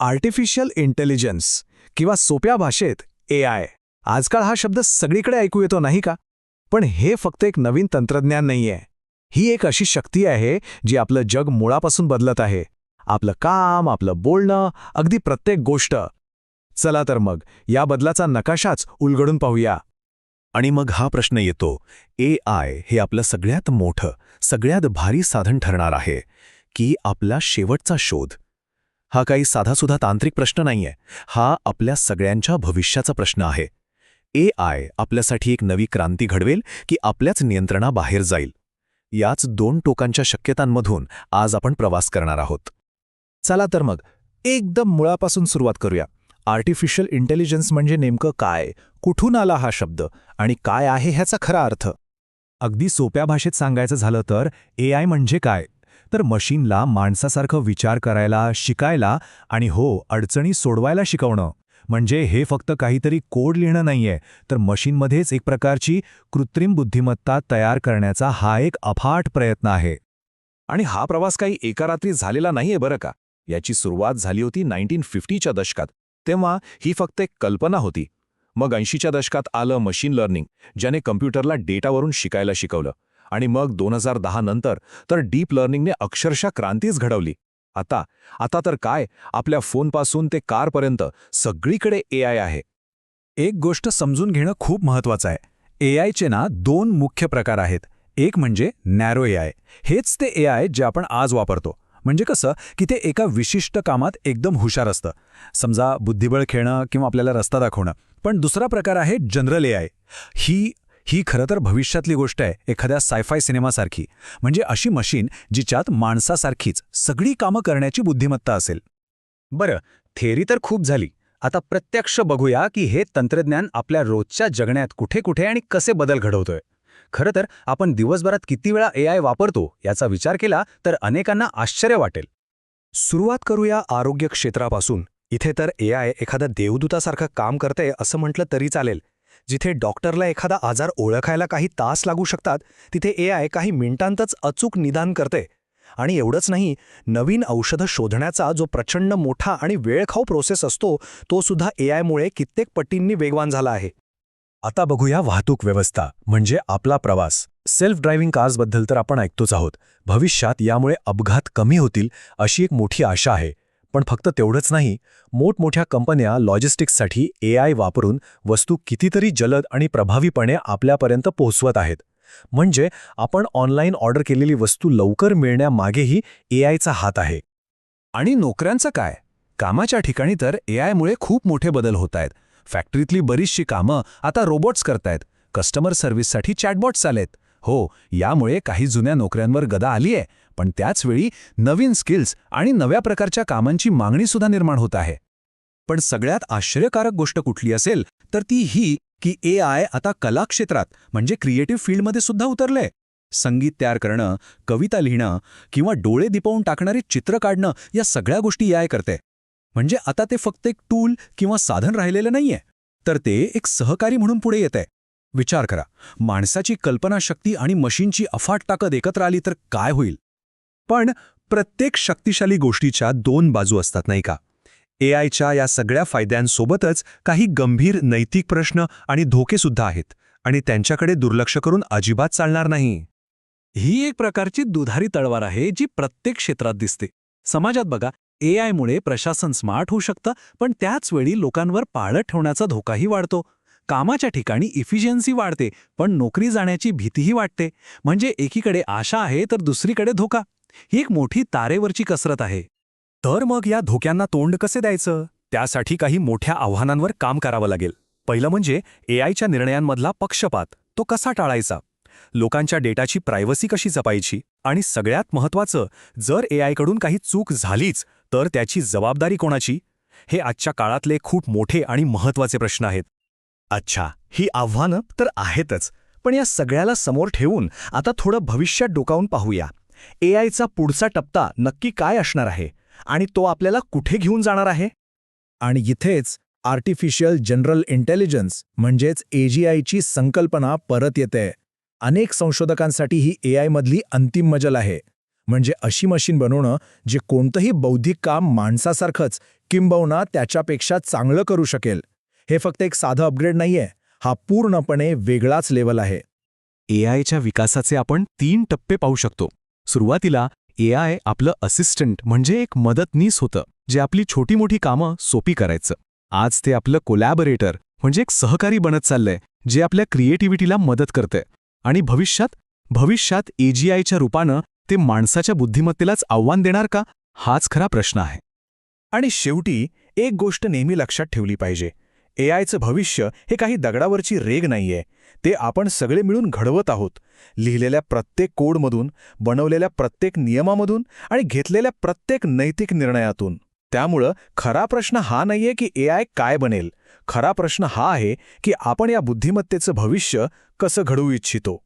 Artificial intelligence किंवा सोप्या भाषेत ए आय. आजकाल हा शब्द सगळीकडे ऐकू येतो नाही का? पण हे फक्त एक नवीन तंत्रज्ञान नाहीये. ही एक अशी शक्ती आहे जी आपलं जग मुळापासून बदलत आहे. आपलं काम आपलं बोलणं अगदी प्रत्येक गोष्ट. चला तर मग या बदलाचा नकाशाच उलगडून पाहूया. आणि मग हा प्रश्न येतो ए आय हे आपलं सगळ्यात मोठं सगळ्यात भारी साधन ठरणार आहे की आपला शेवटचा शोध. हा काही साधासुधा तांत्रिक प्रश्न नाहीये. हा आपल्या सगळ्यांच्या भविष्याचा प्रश्न आहे. ए आय आपल्यासाठी एक नवी क्रांती घडवेल की आपल्याच नियंत्रणाबाहेर जाईल. याच दोन टोकांच्या शक्यतांमधून आज आपण प्रवास करणार आहोत. चला तर मग एकदम मुळापासून सुरुवात करूया. आर्टिफिशियल इंटेलिजन्स म्हणजे नेमकं काय? कुठून आला हा शब्द? आणि काय आहे ह्याचा खरा अर्थ? अगदी सोप्या भाषेत सांगायचं झालं तर ए आय म्हणजे काय? तर मशीनला माणसासारखं विचार करायला शिकायला आणि हो अडचणी सोडवायला शिकवणं. म्हणजे हे फक्त काहीतरी कोड लिहिणं नाहीये तर मशीनमध्येच एक प्रकारची कृत्रिम बुद्धिमत्ता तयार करण्याचा हा एक अफाट प्रयत्न आहे. आणि हा प्रवास काही एका रात्री झालेला नाहीये बरं का? याची सुरुवात झाली होती नाईन्टीन फिफ्टीच्या दशकात. तेव्हा ही फक्त एक कल्पना होती. मग ऐंशीच्या दशकात आलं मशीन लर्निंग ज्याने कम्प्युटरला डेटावरून शिकायला शिकवलं. आणि मग दोन हजार दहा नंतर तर डीप लर्निंगने अक्षरशः क्रांतीच घडवली. आता आता तर काय? आपल्या फोनपासून ते कारपर्यंत सगळीकडे ए आय आहे. एक गोष्ट समजून घेणं खूप महत्वाचं आहे. ए आयचे ना दोन मुख्य प्रकार आहेत. एक म्हणजे नॅरो ए आय. हेच ते ए आय जे आपण आज वापरतो. म्हणजे कसं? की ते एका विशिष्ट कामात एकदम हुशार असतं. समजा बुद्धिबळ खेळणं किंवा आपल्याला रस्ता दाखवणं. पण दुसरा प्रकार आहे जनरल ए आय. ही ही खरं तर भविष्यातली गोष्ट आहे एखाद्या सायफाय सिनेमासारखी. म्हणजे अशी मशीन जिच्यात माणसासारखीच सगळी कामं करण्याची बुद्धिमत्ता असेल. बरं थेरी तर खूप झाली. आता प्रत्यक्ष बघूया की हे तंत्रज्ञान आपल्या रोजच्या जगण्यात कुठे कुठे आणि कसे बदल घडवतोय. खरं तर आपण दिवसभरात किती वेळा ए आय वापरतो याचा विचार केला तर अनेकांना आश्चर्य वाटेल. सुरुवात करूया आरोग्य क्षेत्रापासून. इथे तर ए आय एखादा देवदूतासारखं काम करते असं म्हटलं तरी चालेल. जिथे डॉक्टरला एखादा आजार ओळखायला काही तास लागू शकतात तिथे ए आय काही मिनिटांतच अचूक निदान करते. आणि एवढंच नाही नवीन औषधं शोधण्याचा जो प्रचंड मोठा आणि वेळखाऊ प्रोसेस असतो तो सुद्धा ए आयमुळे कित्येक पटींनी वेगवान झाला आहे. आता बघूया वाहतूक व्यवस्था म्हणजे आपला प्रवास. सेल्फ ड्रायव्हिंग कार्सबद्दल तर आपण ऐकतोच आहोत. भविष्यात यामुळे अपघात कमी होतील अशी एक मोठी आशा आहे. पण फक्त तेवढंच नाही मोठमोठ्या कंपन्या लॉजिस्टिक्ससाठी ए आय वापरून वस्तू कितीतरी जलद आणि प्रभावीपणे आपल्यापर्यंत पोहोचवत आहेत. म्हणजे आपण ऑनलाईन ऑर्डर केलेली वस्तू लवकर मिळण्यामागेही ए आयचा हात आहे. आणि नोकऱ्यांचं काय? कामाच्या ठिकाणी तर ए आयमुळे खूप मोठे बदल होत आहेत फॅक्टरीतली बरीचशी कामं आता रोबोट्स करतायत. कस्टमर सर्व्हिससाठी चॅटबॉट्स आलेत. हो यामुळे काही जुन्या नोकऱ्यांवर गदा आलीये पण त्याचवेळी नवीन स्किल्स आणि नव्या प्रकारच्या कामांची मागणीसुद्धा निर्माण होत आहे. पण सगळ्यात आश्चर्यकारक गोष्ट कुठली असेल तर ती ही की ए आय आता कला क्षेत्रात म्हणजे क्रिएटिव्ह फील्डमध्ये सुद्धा उतरलंय. संगीत तयार करणं कविता लिहिणं किंवा डोळे दिपवून टाकणारे चित्र काढणं या सगळ्या गोष्टी ए आय करते. म्हणजे आता ते फक्त एक टूल किंवा साधन राहिलेलं नाहीये. तर ते एक सहकारी म्हणून पुढे येत आहे विचार करा. माणसाची कल्पनाशक्ती आणि मशीनची अफाट ताकद एकत्र आली तर काय होईल? पण प्रत्येक शक्तिशाली गोष्टीच्या दोन बाजू असतात नाही का? ए आयच्या या सगळ्या फायद्यांसोबतच काही गंभीर नैतिक प्रश्न आणि धोकेसुद्धा आहेत आणि त्यांच्याकडे दुर्लक्ष करून अजिबात चालणार नाही. ही एक प्रकारची दुधारी तळवार आहे जी प्रत्येक क्षेत्रात दिसते. समाजात बघा ए आयमुळे प्रशासन स्मार्ट होऊ शकतं पण त्याच वेळी लोकांवर पाळत ठेवण्याचा धोकाही वाढतो. कामाच्या ठिकाणी इफिशियन्सी वाढते पण नोकरी जाण्याची भीतीही वाटते. म्हणजे एकीकडे आशा आहे तर दुसरीकडे धोका. ही एक मोठी तारेवरची कसरत आहे. तर मग या धोक्यांना तोंड कसे द्यायचं? त्यासाठी काही मोठ्या आव्हानांवर काम करावं लागेल. पहिलं म्हणजे ए निर्णयांमधला पक्षपात. तो कसा टाळायचा? लोकांच्या डेटाची प्रायव्हसी कशी जपायची? आणि सगळ्यात महत्त्वाचं जर ए काही चूक झालीच तर त्याची जबाबदारी कोणाची? हे आजच्या काळातले खूप मोठे आणि महत्त्वाचे प्रश्न आहेत. अच्छा ही आव्हानं तर आहेतच पण या सगळ्याला समोर ठेवून आता थोडं भविष्यात डोकावून पाहूया. ए आयचा पुढचा टप्पा नक्की काय असणार आहे? आणि तो आपल्याला कुठे घेऊन जाणार आहे? आणि इथेच आर्टिफिशियल जनरल इंटेलिजन्स म्हणजेच एजीआयची संकल्पना परत येते. अनेक संशोधकांसाठी ही ए आयमधली अंतिम मजल आहे. म्हणजे अशी मशीन बनवणं जे कोणतंही बौद्धिक काम माणसासारखंच किंबहुना त्याच्यापेक्षा चांगलं करू शकेल. हे फक्त एक साधं अपग्रेड नाहीये. हा पूर्णपणे वेगळाच लेवल आहे. एआयच्या विकासाचे आपण तीन टप्पे पाहू शकतो. सुरुवातीला एआय आपलं असिस्टंट म्हणजे एक मदतनीस होतं जे आपली छोटी मोठी कामं सोपी करायचं. आज ते आपलं कोलॅबरेटर म्हणजे एक सहकारी बनत चाललंय जे आपल्या क्रिएटिव्हिटीला मदत करते आणि भविष्यात भविष्यात एजीआयच्या रूपानं ते माणसाच्या बुद्धिमत्तेलाच आव्हान देणार का? हाच खरा प्रश्न आहे. आणि शेवटी एक गोष्ट नेहमी लक्षात ठेवली पाहिजे. ए आयचं भविष्य हे काही दगडावरची रेग नाहीये. ते आपण सगळे मिळून घडवत आहोत. लिहिलेल्या प्रत्येक कोडमधून बनवलेल्या प्रत्येक नियमामधून आणि घेतलेल्या प्रत्येक नैतिक निर्णयातून. त्यामुळं खरा प्रश्न हा नाहीये की ए आय काय बनेल. खरा प्रश्न हा आहे की आपण या बुद्धिमत्तेचं भविष्य कसं घडवू इच्छितो.